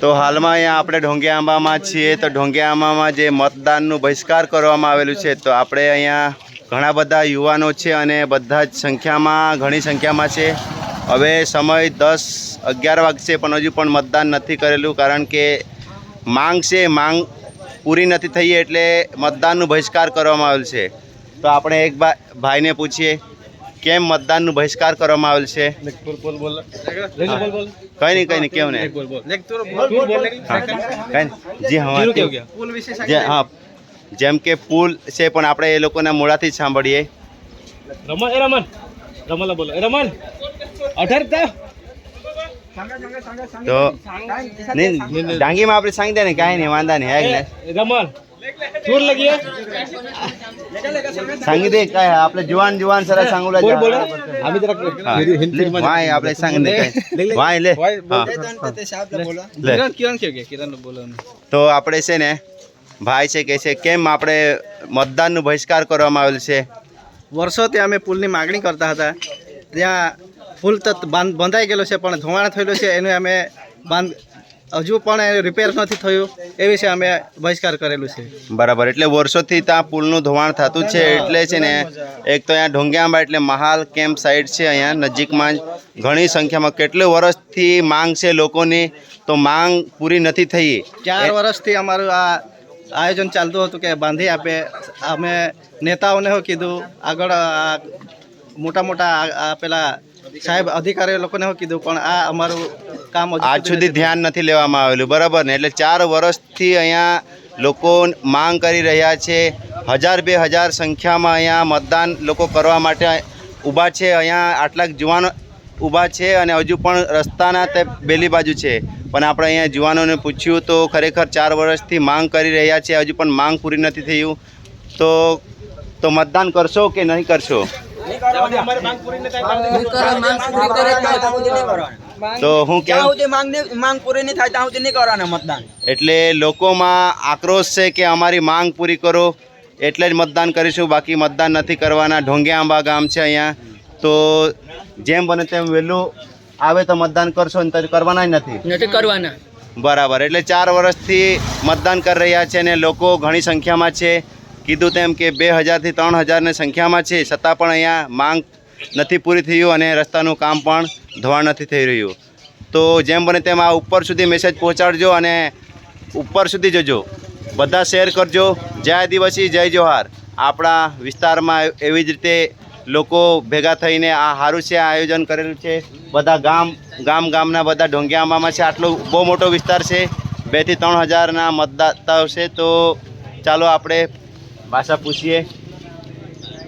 તો હાલમાં અહીંયા આપણે ઢોંગિયા આંબામાં છીએ. તો ઢોંગિયા આંબામાં જે મતદાનનું બહિષ્કાર કરવામાં આવેલું છે, તો આપણે અહીંયા ઘણા બધા યુવાનો છે અને બધા જ સંખ્યામાં, ઘણી સંખ્યામાં છે. હવે સમય દસ અગિયાર વાગશે, પણ હજુ પણ મતદાન નથી કરેલું, કારણ કે માંગ છે, માંગ પૂરી નથી થઈ, એટલે મતદાનનું બહિષ્કાર કરવામાં આવેલ છે. તો આપણે એક ભાઈને પૂછીએ. કેમ મતદાનનું બહિષ્કાર કરવામાં આવેલ છે? કંઈ નહીં કંઈ નહીં કેવું ને. જી હા હા. જેમ કે પુલ છે પણ આપણે એ લોકોના મોડાથી જ સાંભળીએ. રમણ એ રમણ. રમણ બોલો. એ રમણ. અઢાર તો. નહીં ડાંગીમાં આપણે સાંગી દે ને કાંઈ નહીં વાંધા નહીં હે જરાક હા. લે, વાય આપણે સાંગી દે કાંઈ. વાય લે. હા. લે. કિરણ કે કિરણ બોલો તો આપણે છે ને ભાઈ છે કે છે કેમ આપણે મતદાનનું બહિષ્કાર કરવામાં આવેલ છે? વર્ષોથી અમે પુલની માગણી કરતા હતા. ત્યાં પુલ તો બંધાઈ ગયેલો છે પણ ધોવાણ થયેલું છે એનું અમે બાંધ હજુ પણ એ રિપેર નથી થયું. એ વિશે અમે બહિષ્કાર કરેલું છે. બરાબર એટલે વર્ષોથી ત્યાં પુલનું ધોવાણ થતું છે એટલે છે ને એક તો અહીંયા ઢોંગિયાંબા એટલે મહાલ કેમ્પ સાઇટ છે અહીંયા નજીકમાં જ ઘણી સંખ્યામાં. કેટલું વર્ષથી માંગ છે લોકોની તો માંગ પૂરી નથી થઈ. ચાર વર્ષથી અમારું આ આયોજન ચાલતું હતું કે બાંધી આપે. અમે નેતાઓને કીધું આગળ મોટા મોટા પેલા સાહેબ અધિકારીઓ લોકોને એવું કીધું પણ આ અમારું કામ આજ સુધી ધ્યાન નથી લેવામાં આવેલું બરાબર ને? એટલે ચાર વર્ષથી અહીંયા લોકો માંગ કરી રહ્યા છે હજાર બે હજાર સંખ્યામાં અહીંયા મતદાન લોકો કરવા માટે ઊભા છે અહીંયા આટલાક જુવાનો ઊભા છે અને હજુ પણ રસ્તાના તે બેલી બાજુ છે. પણ આપણે અહીંયા જુવાનોને પૂછ્યું તો ખરેખર ચાર વર્ષથી માંગ કરી રહ્યા છે હજુ પણ માંગ પૂરી નથી થયું. તો તો મતદાન કરશો કે નહીં કરશો? તો હું કેમ માંગ પૂરી નહીં થાય ત્યાં સુધી નહીં કરવાના મતદાન. એટલે લોકોમાં આક્રોશ છે કે અમારી માંગ પૂરી કરો એટલે જ મતદાન કરીશું બાકી મતદાન નથી કરવાના. ઢોંગિયા આંબા ગામ છે અહીંયા. તો જેમ બને તેમ વહેલું આવે તો મતદાન કરશો ને તો કરવાના જ નથી. નથી કરવાના. બરાબર એટલે ચાર વર્ષથી મતદાન કરી રહ્યા છે અને લોકો ઘણી સંખ્યામાં છે. કીધું તેમ કે બે હજારથી ત્રણ હજારની સંખ્યામાં છે, છતાં પણ અહીંયા માંગ નથી પૂરી થયું અને રસ્તાનું કામ પણ ધોવાણ નથી થઈ રહ્યું. તો જેમ બને તેમ આ ઉપર સુધી મેસેજ પહોંચાડજો અને ઉપર સુધી જજો. બધા શેર કરજો. જય આદિવાસી, જય જોહાર. આપણા વિસ્તારમાં એવી જ રીતે લોકો ભેગા થઈને આ સારું છે આયોજન કરેલું છે. બધા ગામ ગામ ગામના બધા ઢોંગિયામાં છે. આટલો બહુ મોટો વિસ્તાર છે. બેથી ત્રણ હજારના મતદાતાઓ છે. તો ચાલો આપણે ભાષા પૂછીએ.